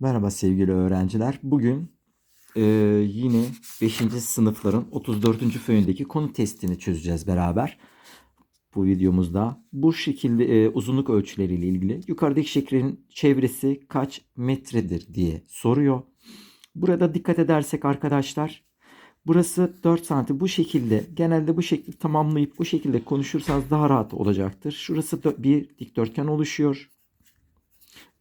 Merhaba sevgili öğrenciler. Bugün e, yine 5. sınıfların 34. föyündeki konu testini çözeceğiz beraber. Bu videomuzda bu şekilde e, uzunluk ölçüleriyle ilgili yukarıdaki şeklin çevresi kaç metredir diye soruyor. Burada dikkat edersek arkadaşlar burası 4 santim bu şekilde genelde bu şekli tamamlayıp bu şekilde konuşursanız daha rahat olacaktır. Şurası bir dikdörtgen oluşuyor.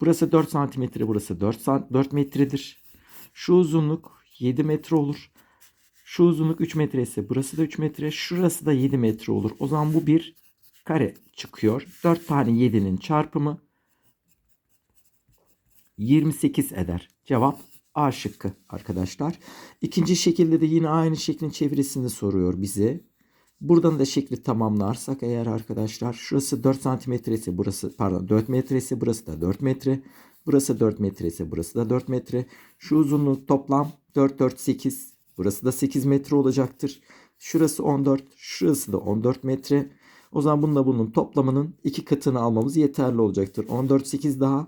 Burası 4 santimetre, burası 4, sant 4 metredir. Şu uzunluk 7 metre olur. Şu uzunluk 3 metre ise burası da 3 metre, şurası da 7 metre olur. O zaman bu bir kare çıkıyor. 4 tane 7'nin çarpımı 28 eder. Cevap A şıkkı arkadaşlar. İkinci şekilde de yine aynı şeklin çevresini soruyor bize. Buradan da şekli tamamlarsak eğer arkadaşlar şurası 4 santimetresi burası pardon 4 metresi burası da 4 metre. Burası 4 metresi burası da 4 metre. Şu uzunluk toplam 4 4 8. Burası da 8 metre olacaktır. Şurası 14 şurası da 14 metre. O zaman bununla bunun toplamının iki katını almamız yeterli olacaktır. 14 8 daha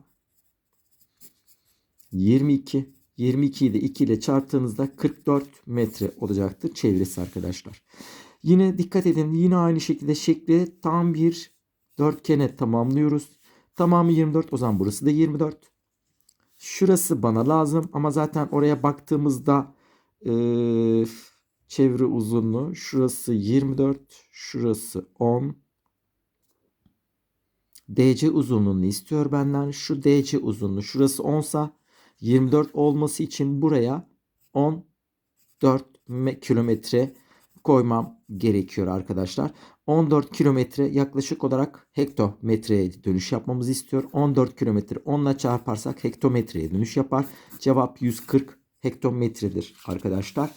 22. 22'yi de 2 ile çarptığınızda 44 metre olacaktır çevresi arkadaşlar. Yine dikkat edin yine aynı şekilde şekli tam bir dörtgene tamamlıyoruz. Tamamı 24 o zaman burası da 24. Şurası bana lazım ama zaten oraya baktığımızda e, çevre uzunluğu şurası 24 şurası 10. DC uzunluğunu istiyor benden. Şu DC uzunluğu şurası 10 sa 24 olması için buraya 14 kilometre koymam gerekiyor arkadaşlar. 14 kilometre yaklaşık olarak hektometreye dönüş yapmamızı istiyor. 14 kilometre 10 ile çarparsak hektometreye dönüş yapar. Cevap 140 hektometredir arkadaşlar.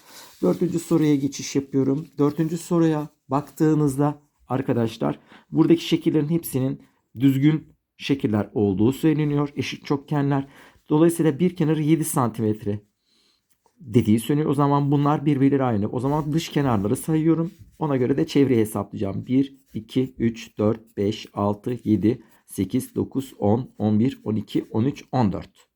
Dördüncü soruya geçiş yapıyorum. Dördüncü soruya baktığınızda arkadaşlar buradaki şekillerin hepsinin düzgün şekiller olduğu söyleniyor. Eşit çokgenler. Dolayısıyla bir kenarı 7 santimetre dediği söyleniyor. O zaman bunlar birbirleri aynı. O zaman dış kenarları sayıyorum. Ona göre de çevreyi hesaplayacağım. 1, 2, 3, 4, 5, 6, 7, 8, 9, 10, 11, 12, 13, 14.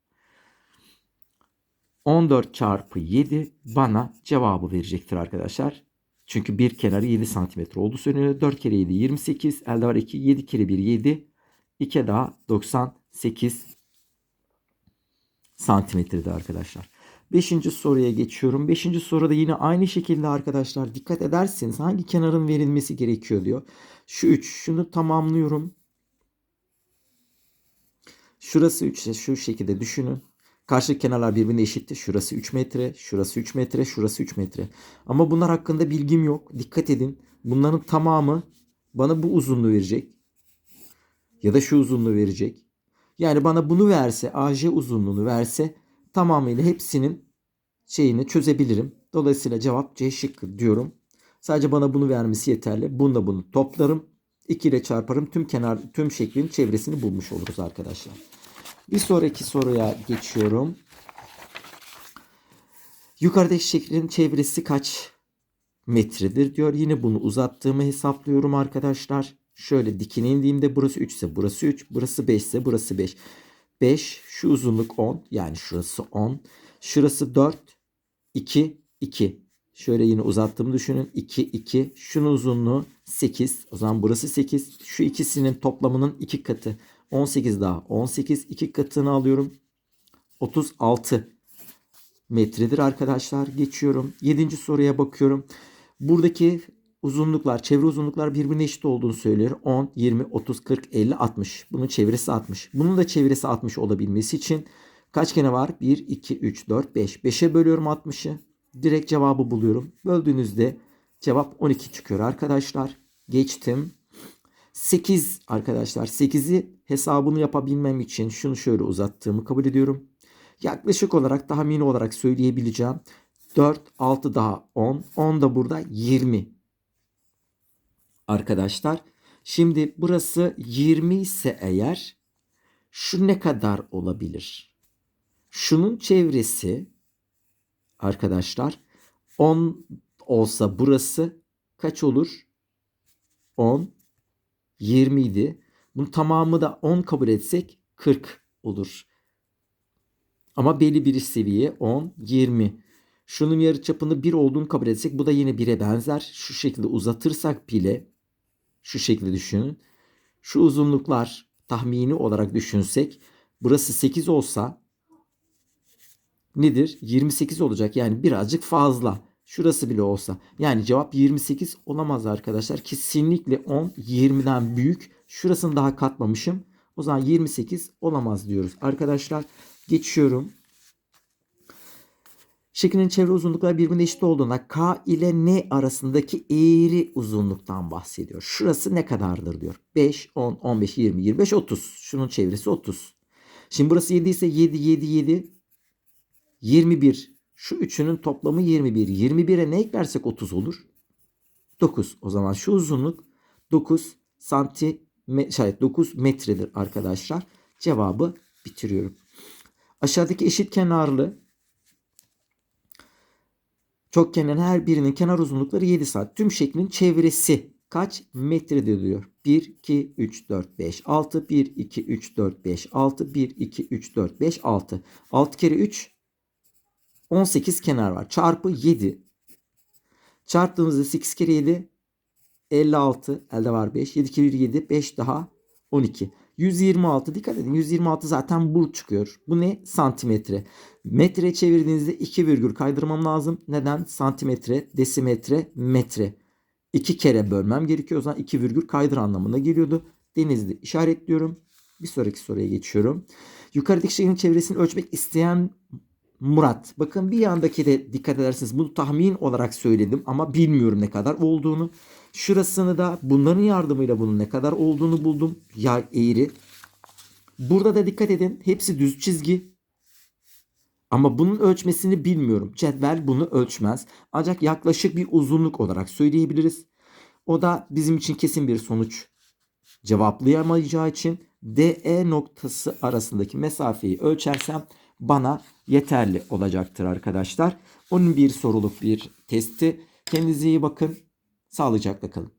14 çarpı 7 bana cevabı verecektir arkadaşlar. Çünkü bir kenarı 7 santimetre oldu söyleniyor. 4 kere 7 28. Elde var 2. 7 kere 1 7. 2 daha 98 santimetrede arkadaşlar. Beşinci soruya geçiyorum. Beşinci soruda yine aynı şekilde arkadaşlar dikkat ederseniz hangi kenarın verilmesi gerekiyor diyor. Şu 3. Şunu tamamlıyorum. Şurası 3 ise şu şekilde düşünün. Karşı kenarlar birbirine eşitti. Şurası 3 metre, şurası 3 metre, şurası 3 metre. Ama bunlar hakkında bilgim yok. Dikkat edin. Bunların tamamı bana bu uzunluğu verecek. Ya da şu uzunluğu verecek. Yani bana bunu verse, AJ uzunluğunu verse tamamıyla hepsinin şeyini çözebilirim. Dolayısıyla cevap C şıkkı diyorum. Sadece bana bunu vermesi yeterli. Bununla bunu toplarım. 2 ile çarparım. Tüm kenar tüm şeklin çevresini bulmuş oluruz arkadaşlar. Bir sonraki soruya geçiyorum. Yukarıdaki şeklin çevresi kaç metredir diyor. Yine bunu uzattığımı hesaplıyorum arkadaşlar. Şöyle dikine indiğimde burası 3 ise burası 3, burası 5 ise burası 5. 5 şu uzunluk 10 yani şurası 10. Şurası 4 2 2. Şöyle yine uzattığımı düşünün. 2 2. Şunun uzunluğu 8. O zaman burası 8. Şu ikisinin toplamının 2 katı. 18 daha 18. 2 katını alıyorum. 36 metredir arkadaşlar. Geçiyorum. 7. soruya bakıyorum. Buradaki uzunluklar, çevre uzunluklar birbirine eşit olduğunu söylüyor. 10, 20, 30, 40, 50, 60. Bunun çevresi 60. Bunun da çevresi 60 olabilmesi için kaç kere var? 1, 2, 3, 4, 5. 5'e bölüyorum 60'ı. Direkt cevabı buluyorum. Böldüğünüzde cevap 12 çıkıyor arkadaşlar. Geçtim. 8 arkadaşlar. 8'i hesabını yapabilmem için şunu şöyle uzattığımı kabul ediyorum. Yaklaşık olarak tahmini olarak söyleyebileceğim. 4, 6 daha 10. 10 da burada 20 arkadaşlar. Şimdi burası 20 ise eğer şu ne kadar olabilir? Şunun çevresi arkadaşlar 10 olsa burası kaç olur? 10 20 idi. Bunun tamamı da 10 kabul etsek 40 olur. Ama belli bir seviye 10, 20. Şunun yarıçapını 1 olduğunu kabul etsek bu da yine 1'e benzer. Şu şekilde uzatırsak pile şu şekilde düşünün. Şu uzunluklar tahmini olarak düşünsek burası 8 olsa nedir? 28 olacak. Yani birazcık fazla. Şurası bile olsa. Yani cevap 28 olamaz arkadaşlar. Kesinlikle 10 20'den büyük. Şurasını daha katmamışım. O zaman 28 olamaz diyoruz. Arkadaşlar geçiyorum. Şeklin çevre uzunlukları birbirine eşit olduğunda K ile N arasındaki eğri uzunluktan bahsediyor. Şurası ne kadardır diyor. 5, 10, 15, 20, 25, 30. Şunun çevresi 30. Şimdi burası 7 ise 7, 7, 7, 21. Şu üçünün toplamı 21. 21'e ne eklersek 30 olur? 9. O zaman şu uzunluk 9 santi şey 9 metredir arkadaşlar. Cevabı bitiriyorum. Aşağıdaki eşit kenarlı çokgenlerin her birinin kenar uzunlukları 7 saat. Tüm şeklin çevresi kaç metredir diyor. 1, 2, 3, 4, 5, 6. 1, 2, 3, 4, 5, 6. 1, 2, 3, 4, 5, 6. 6 kere 3 18 kenar var. Çarpı 7. Çarptığımızda 8 kere 7 56. Elde var 5. 7 kere 7 5 daha 12. 126 dikkat edin 126 zaten bu çıkıyor. Bu ne? Santimetre. Metre çevirdiğinizde 2 virgül kaydırmam lazım. Neden? Santimetre, desimetre, metre. 2 kere bölmem gerekiyor. O zaman 2 virgül kaydır anlamına geliyordu. Denizli işaretliyorum. Bir sonraki soruya geçiyorum. Yukarıdaki şeklin çevresini ölçmek isteyen Murat. Bakın bir yandaki de dikkat ederseniz bunu tahmin olarak söyledim ama bilmiyorum ne kadar olduğunu. Şurasını da bunların yardımıyla bunun ne kadar olduğunu buldum. Yay eğri. Burada da dikkat edin. Hepsi düz çizgi. Ama bunun ölçmesini bilmiyorum. Cetvel bunu ölçmez. Ancak yaklaşık bir uzunluk olarak söyleyebiliriz. O da bizim için kesin bir sonuç cevaplayamayacağı için DE noktası arasındaki mesafeyi ölçersem bana yeterli olacaktır arkadaşlar. Onun bir soruluk bir testi. Kendinize iyi bakın. Sağlıcakla kalın.